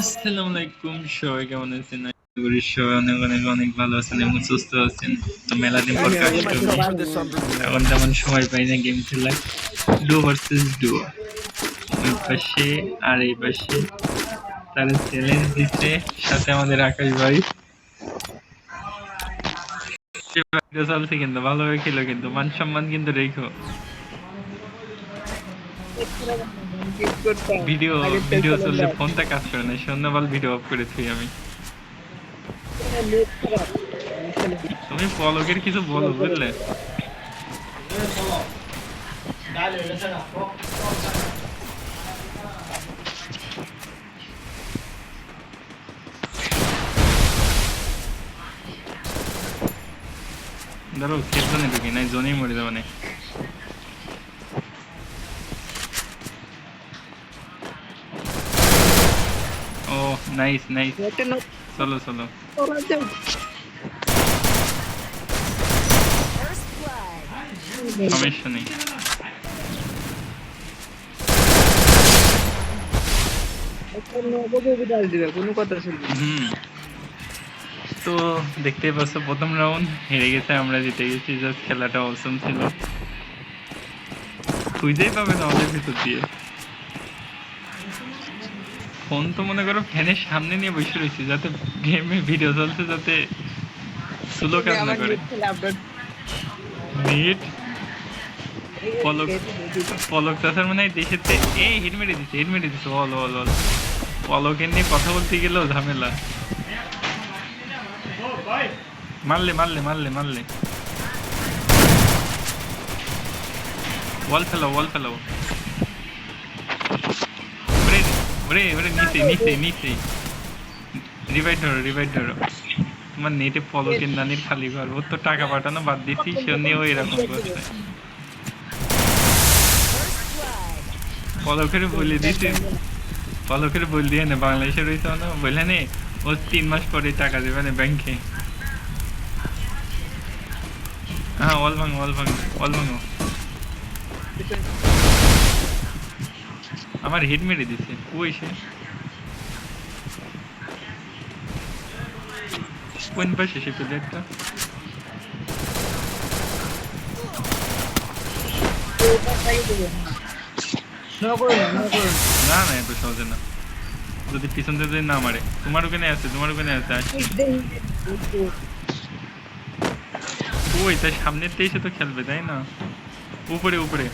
আসসালামু আলাইকুম সবাই কেমন আছেন? করি সবাই অনেক অনেক অনেক ভালো আছেন এবং সুস্থ আছেন। তো মেলা দিন পর কাজ এখন তেমন সময় পাই না গেম খেলার। ডু ভার্সেস ডু ওই পাশে আর এই পাশে। তারা চ্যালেঞ্জ দিচ্ছে, সাথে আমাদের আকাশ ভাই। চলছে কিন্তু, ভালোভাবে খেলো কিন্তু। মান সম্মান কিন্তু রেখো। ভিডিও ভিডিও চললে ফোনটা কাজ করে না সন্ধ্যাবেলা ভিডিও অফ করে থুই আমি। তুমি পলকের কিছু বলো বুঝলে? ধরো জনে ঢুকি নাই জনেই মরে যাবে না ও নাইস নাইস চলো চলো First blood. সমস্যা নেই কোনো কথা শুনবি হুম তো দেখতেই পাচ্ছ প্রথম রাউন্ড হেরে গেছে আমরা জিতে গেছি জাস্ট খেলাটা অসম ছিল খুঁজেই পাবে না আমাদের ভিতর দিয়ে ফোন তো মনে করো ফ্যানের সামনে নিয়ে বসে রয়েছি যাতে গেমে ভিডিও চলছে যাতে স্লো কাজ না করে। নেট পলক পলক চাষার মানে দেশের তে এ হিট মেরে দিচ্ছে হিট মেরে দিচ্ছে অল অল অল পলকের নিয়ে কথা বলতে গেলেও ঝামেলা। মারলে মারলে মারলে মারলে। ওয়াল ফেলাও ওয়াল ফেলাও। ওরে ওরে নিচে নিচে নিচে রিভাইড ধরো রিভাইড ধরো। তোমার নেটে পলকের নানির খালি ঘর ওর তো টাকা পাঠানো বাদ দিছি সে নিয়েও এরকম করছে. পলকের বলে দিছি। পলকের বল দিয়ে না বাংলাদেশে রয়েছে না? বললে নে ও তিন মাস পরে টাকা দেবে না ব্যাংকে হ্যাঁ অল ভাঙো অল ভাঙো অল ভাঙো আমার হিট মেরে দিছে ওই সে কোন পাশে সে প্লেয়ারটা না না, এত সহজে না। যদি পিছন থেকে না মারে। তোমার ওখানে আছে, তোমার ওখানে আছে ওই, তাই সামনের এসে তো খেলবে, তাই না? উপরে উপরে।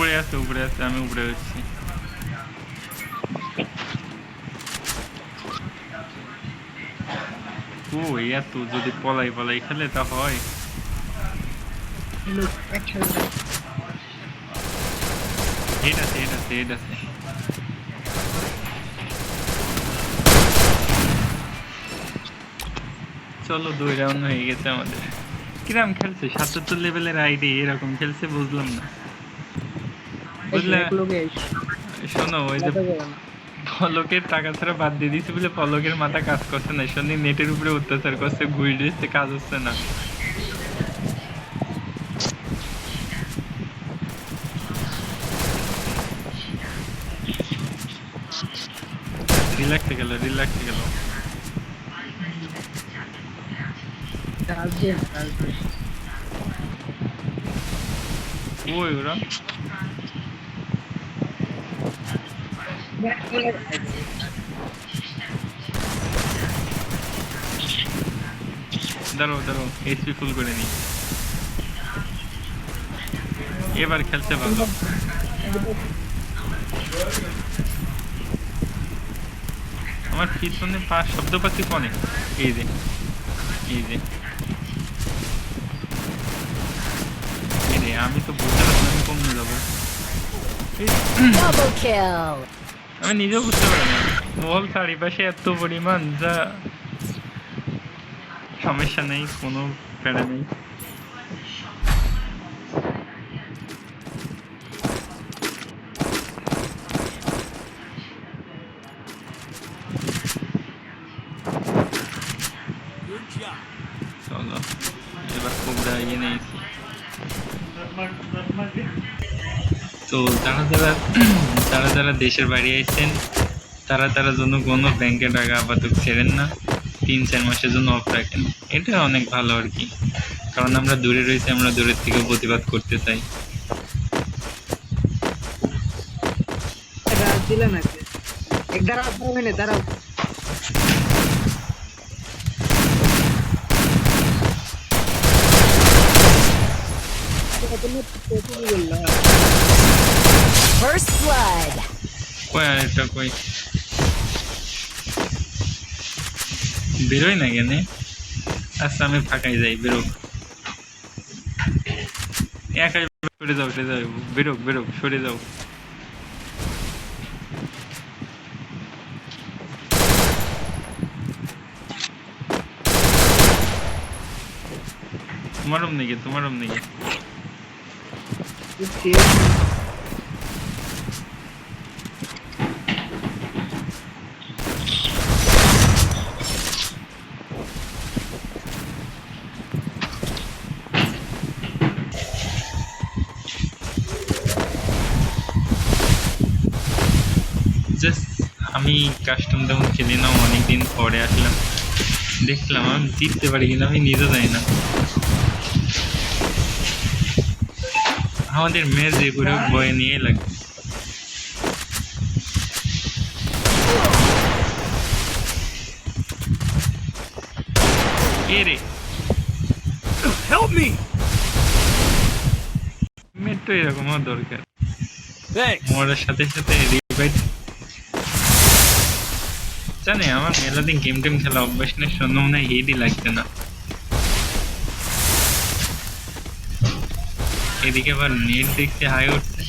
উপরে আছে উপরে আছে আমি উপরে যাচ্ছি ও এত যদি পলাই পলাই খেলে তা হয় হেড আছে হেড আছে হেড আছে চলো দুই রাউন্ড হয়ে গেছে আমাদের কিরাম খেলছে সাতাত্তর লেভেলের আইডি এরকম খেলছে বুঝলাম না বুঝলে? শোনো ওই যে পলকের টাকা ছাড়া বাদ দিয়ে দিয়েছে বলে পলকের মাথা কাজ করছে না শনি নেটের উপরে অত্যাচার করছে ঘুরে দিচ্ছে কাজ হচ্ছে না। রিল্যাক্সে গেল রিল্যাক্সে গেল। ওই ওরা এইচপি ফুল করে নি এবার আমার পিছনে পাঁচ শব্দ পাচ্ছি অনেক এই যে এই যে। আমি তো পারছি আমি কমে যাব. আমি নিজেও বুঝতে পারি না মহল চারিপাশে এত পরিমাণ যা সমস্যা নেই কোনো প্যারা নেই চলো এবার কোবরা ইয়ে নিয়েছি তো যারা যারা যারা দেশের বাইরে আইছেন তারা তারা জন্য কোনো ব্যাংকে টাকা আপাতত ছেড়েন না। তিন চার মাসের জন্য অফ রাখেন। এটা অনেক ভালো আর কি। কারণ আমরা দূরে রয়েছি আমরা দূরের থেকেও প্রতিবাদ করতে চাই। First blood. কই এটা কই? বেরোয় না কেন আচ্ছা আমি ফাঁকাই যাই, বেরোক। একাই সরে যাও সরে যাও, বেরোক বেরোক, সরে যাও। তোমারম নাকি? তোমারম নাকি? কাস্টম তেমন খেলি না অনেকদিন পরে আসলাম। দেখলাম আমি জিততে পারি কিনা আমি নিজে জানি না। আমাদের ম্যাচ যে করে বয়ে নিয়ে লাগে। এ রে? Help me! মেট্রো এরকম দরকার. মরার সাথে সাথে রিভাইভ জানে, আমার মেলাদিন গেম টেম খেলা অভ্যাস নেই শূন্য মনে হয় হেডই লাগছে না। এদিকে আবার নেট দেখতে হাই উঠছে।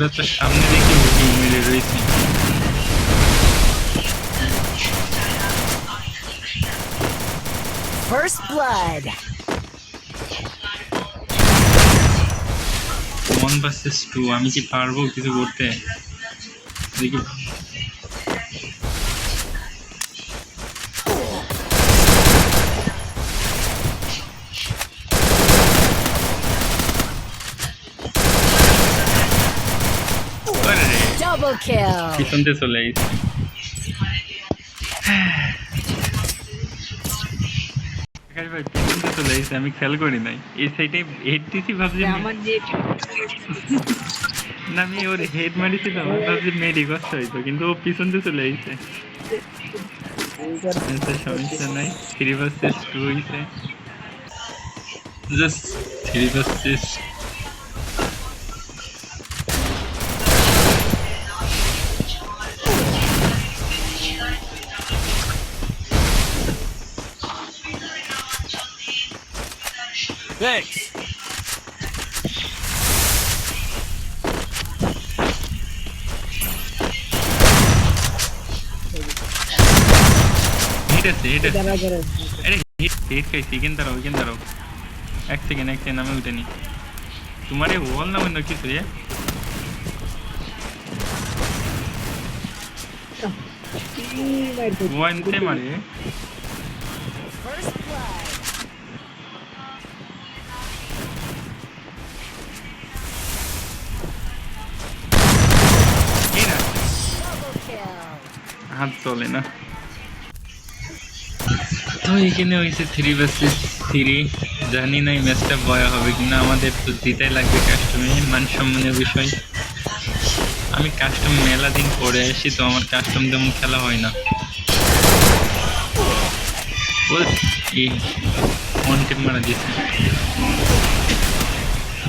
ওরে তো সামনে দেখি মিলে রয়েছে First blood. One versus two. আমি কি পারব কিছু করতে দেখি আরে রে, Double kill. পিছন দিয়ে চলে আইছে ভাই পিছন দিয়ে চলে আইছে আমি খেয়াল করি নাই। এই সাইডে এইটটিসি ভাবছি আমার যে না আমি ওর হেড মারিছিলাম আমি ভাবছি মেরি কষ্ট হইতো কিন্তু ও পিছন দিয়ে চলে আইছে সমস্যা নাই থ্রি ভার্সেস টু হইছে। Just three versus Thanks. Hit আছে হিট আছে দাঁড়া দাঁড়া আরে হিট হিট খাইছি এখান দাঁড়াও এখান দাঁড়াও এক সেকেন্ড এক সেকেন্ড আমি উঠে নি তোমার এই ওয়াল না হাত চলে না। তো এখানে হয়েছে থ্রি ভার্সেস থ্রি জানি না এই ম্যাচটা ভয় হবে কিনা, আমাদের তো জিতাই লাগবে কাস্টমে মান সম্মানের বিষয়। আমি কাস্টম মেলা দিন পরে আসি, তো আমার কাস্টম তেমন খেলা হয় না। মারা দিয়েছে।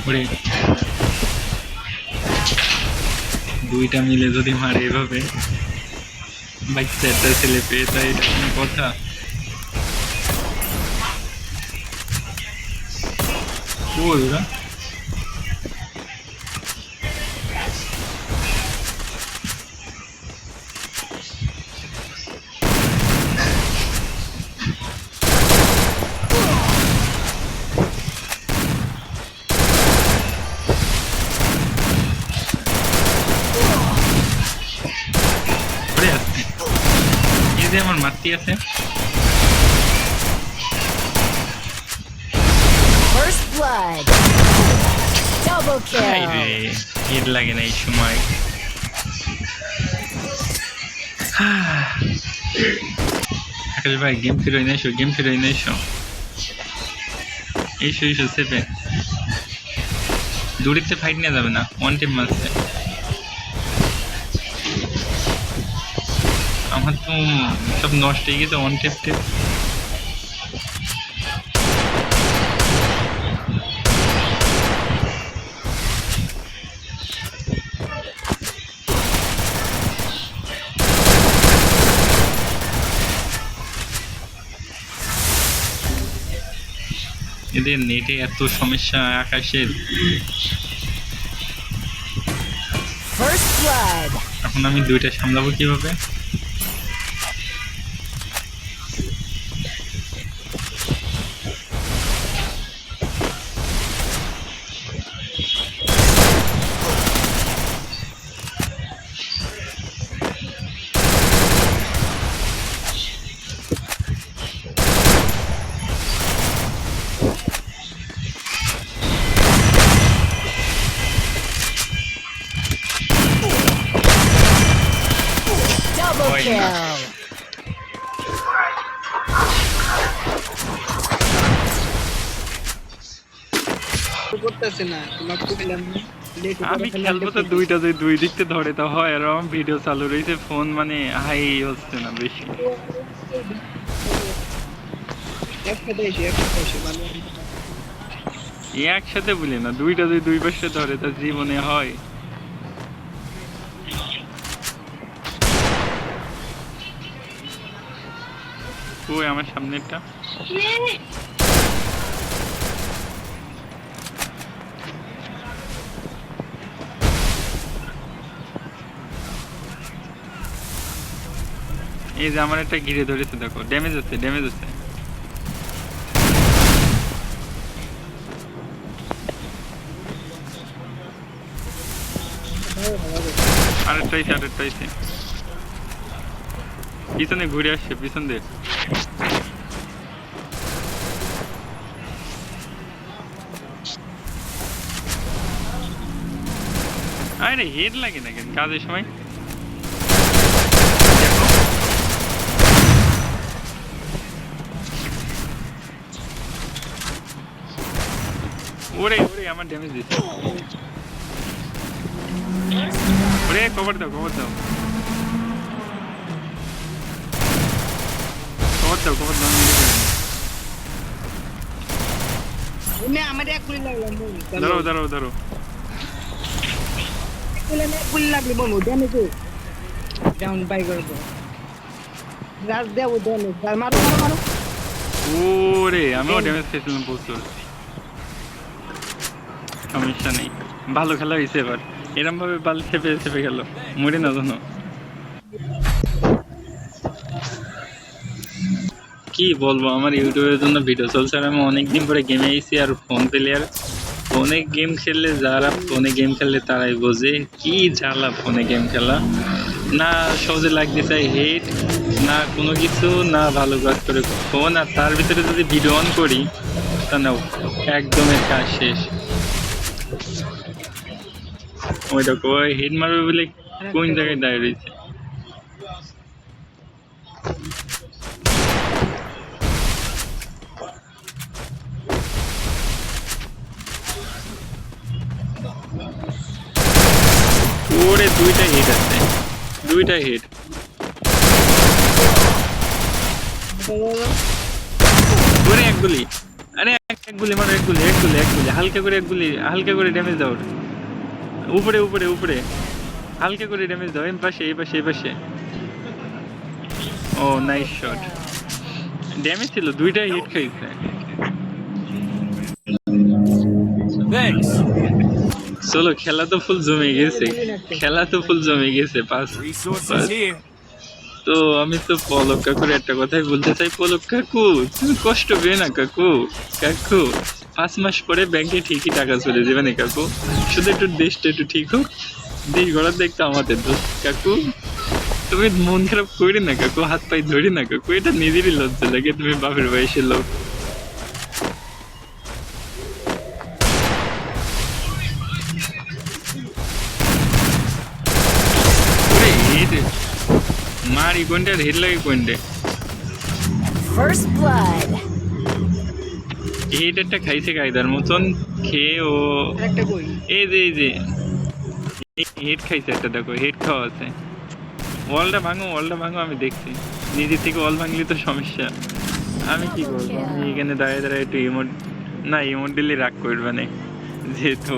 ওরে। দুইটা মিলে যদি মারে এভাবে। বাচ্চা একটা ছেলে পেয়ে তাই এটা কোনো কথা কই ওরা আরতি আছে First blood. Double kill. লাগে না এই সময় আকাশ ভাই গেম ফিরোই না এসো গেম ফিরোই না এসো এসো এসো সেভে দূরিতে ফাইট নিয়ে যাবে না ওয়ান টিম মারছে আমার তো সব নষ্ট হয়ে গেছে ওয়ান টেপ টেপ এদের নেটে এত সমস্যা আকাশের। এখন আমি দুইটা সামলাবো কীভাবে? করতেছে না তোমার কইলাম আমি খেলব তো দুইটা যে দুই দিক থেকে ধরে তো হয় আমার ভিডিও চালু রয়েছে ফোন মানে হাই হচ্ছে না বেশি। একসাথে এসে একসাথে এসে ভালো একসাথে বলি না দুইটা যদি দুই পাশে ধরে তা জীবনে হয়। ওই আমার সামনেরটা? এই যে আমার একটা ঘিরে ধরেছে, দেখো ড্যামেজ হচ্ছে ড্যামেজ হচ্ছে। আরেকটা আইছে পিছনে ঘুরে আসছে, পিছন দিয়ে। আরে হেড লাগে না কাজের সময়? ওরে ওরে আমার ড্যামেজ দিচ্ছে। ওরে কভার দাও কভার দাও। কভার দাও কভার দাও মেরে আমি আমার এক গুলি বন্ধু দাঁড়াও দাঁড়াও দাঁড়াও। গুলি লাগলে বন্ধু তো ডাউন বাই করে দাও রাজ দেবো দেবো মারো মারো মারো। ওরে আমিও ড্যামেজ খেয়েছিলাম প্রচুর সমস্যা নেই। ভালো খেলা হয়েছে এবার। এরম ভাবে বাল চেপে চেপে গেল। মরে না জানো। কি বলব, আমার ইউটিউবের জন্য ভিডিও চলছে আর আমি অনেকদিন পরে গেমে এসেছি আর ফোন প্লেয়ার ফোনে গেম খেললে যারা ফোনে গেম খেললে তারাই বোঝে কি জ্বালা ফোনে গেম খেলা। না সহজে লাগতে চাই হেড না কোনো কিছু, না ভালো কাজ করে ফোন আর তার ভিতরে যদি ভিডিও অন করি, তা নাও একদমের কাজ শেষ। ওই দেখো ওই হেড মারবে বলে কোন জায়গায় দাঁড়িয়ে রয়েছে? ওরে দুইটা হিট আছে। দুইটা হিট ওরে এক গুলি। আরে এক গুলি মারো এক গুলি এক গুলি এক গুলি। হালকা করে এক গুলি হালকা করে ড্যামেজ দাও ওর। উপরে উপরে উপরে। হালকা করে ড্যামেজ দাও এই পাশে এই পাশে এই পাশে। ও নাইস শট ড্যামেজ ছিল দুইটা হিট খাইছে. চলো খেলা তো ফুল জমে গেছে। খেলা তো ফুল জমে গেছে পাস তো আমি তো পলক কাকুর একটা কথাই বলতে চাই পলক কাকু তুমি কষ্ট পেয়ে না কাকু কাকু। পাঁচ মাস পরে ব্যাংকে ঠিকই টাকা চলে যাবে না কাকু। শুধু একটু দেশটা একটু ঠিক হোক। দেশ গড়ার দেখতে আমাদের দোষ। কাকু, তুমি মন খারাপ করি না কাকু, হাত পায়ে ধরি না কাকু। এটা নিজেরই লজ্জা লাগে, তুমি বাপের বয়সের লোক। মারি কোনটা হেড লাগে কোনটা? First blood. হেড একটা খাইছে কায়দার মতন? খেয়ে ও এই যে এই যে। হেড খাইছে একটা দেখো হেড খাওয়া আছে। ওয়ালটা ভাঙো ওয়ালটা ভাঙো আমি দেখছি। নিজে থেকে ওয়াল ভাঙলে তো সমস্যা। আমি কি করব? আমি এখানে দাঁড়িয়ে দাঁড়িয়ে একটু ইমোট না ইমোট দিলে রাগ করবে না। যেহেতু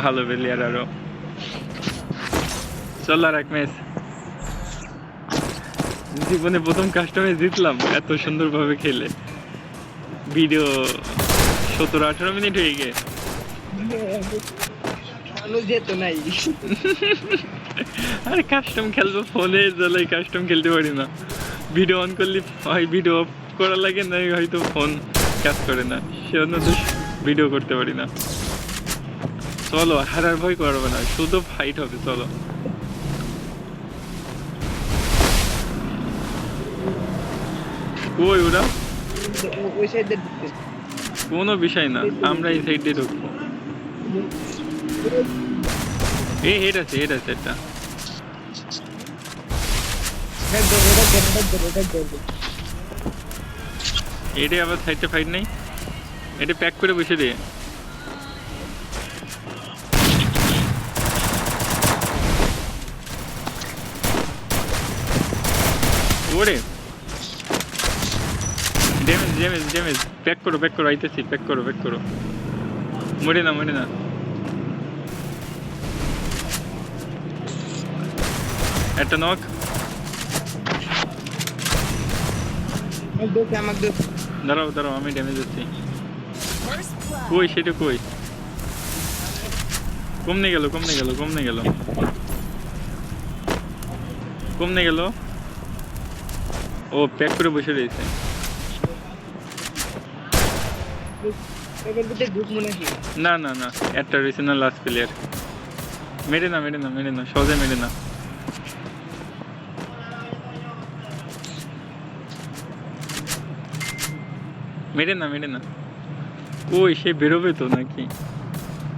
ভালো প্লেয়ার আরও। চল আর এক ম্যাচ জীবনে প্রথম কাস্টমে জিতলাম এত সুন্দরভাবে খেলে। ভিডিও সতেরো আঠারো মিনিট হয়ে গিয়ে। আরে কাস্টম খেলব ফোনে জ্বালাই কাস্টম খেলতে পারি না। ভিডিও অন করলে হয় ভিডিও অফ করা লাগে না হয়তো ফোন কাজ করে না। সেজন্য তো ভিডিও করতে পারি না। চলো হারার ভয় করবে না শুধু ফাইট হবে চলো। কই ওরা? ওই সাইডে ঢুকতে কোনো বিষয় না, আমরা এই সাইড দিয়ে ঢুকবো। এই হেড আছে হেড আছে একটা। এটা আবার সাইডে ফাইট নেই। এটা প্যাক করে বসে দিয়ে ওরে ড্যামেজ ড্যামেজ ড্যামেজ প্যাক করো প্যাক করো আইতেছি প্যাক করো প্যাক করো। মরে না মরে না। একটা নক দাঁড়াও দাঁড়াও আমি ড্যামেজ blood. কই সেটা কই? কমনে গেল কমনে গেল কমনে গেল। কমনে গেল। ও প্যাক করে বসে রয়েছে এবার ভিতরে ঢুক মনে হয় না না না একটা রয়েছে না লাস্ট প্লেয়ার মেরে না মেরে না মেরে না সহজে মেরে না মেরে না মেরে না ওই, সে বেরোবে তো নাকি?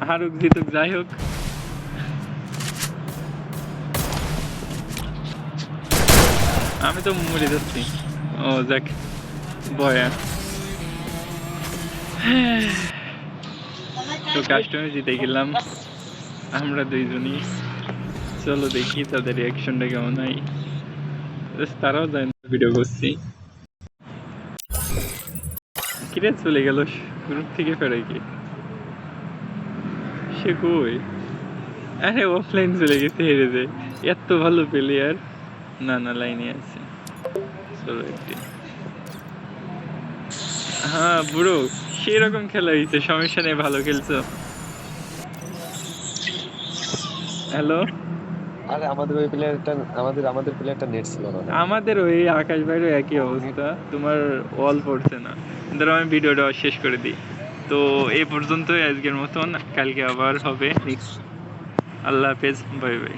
হারুক, জিতুক, যাই হোক। আমি তো মরে যাচ্ছি। ও, যাক, বয়া। তো কাস্টমে জিতে গেলাম আমরা দুইজনই। চলো দেখি তাদের রিয়াকশনটা কেমন হয়। তারাও জানে ভিডিও করছি। কিরে চলে গেল? গ্রুপ থেকে ফেরে কি? সে কই? আরে অফলাইন চলে গেছে, হেরে যায়। এত ভালো প্লেয়ার না না লাইনে আছে। চলো একটি হ্যাঁ বুড়ো সেরকম খেলা হয়েছে সমস্যা নেই ভালো খেলছো। হ্যালো আরে আমাদের ওই প্লেয়ারটা আমাদের আমাদের প্লেয়ারটা নেট ছিল না। আমাদের ওই আকাশ বাইরে একই অবস্থা তোমার অল পড়ছে না। ধরো আমি ভিডিওটা শেষ করে দিই। তো এই পর্যন্তই আজকের মতন কালকে আবার হবে। আল্লাহ হাফেজ বাই বাই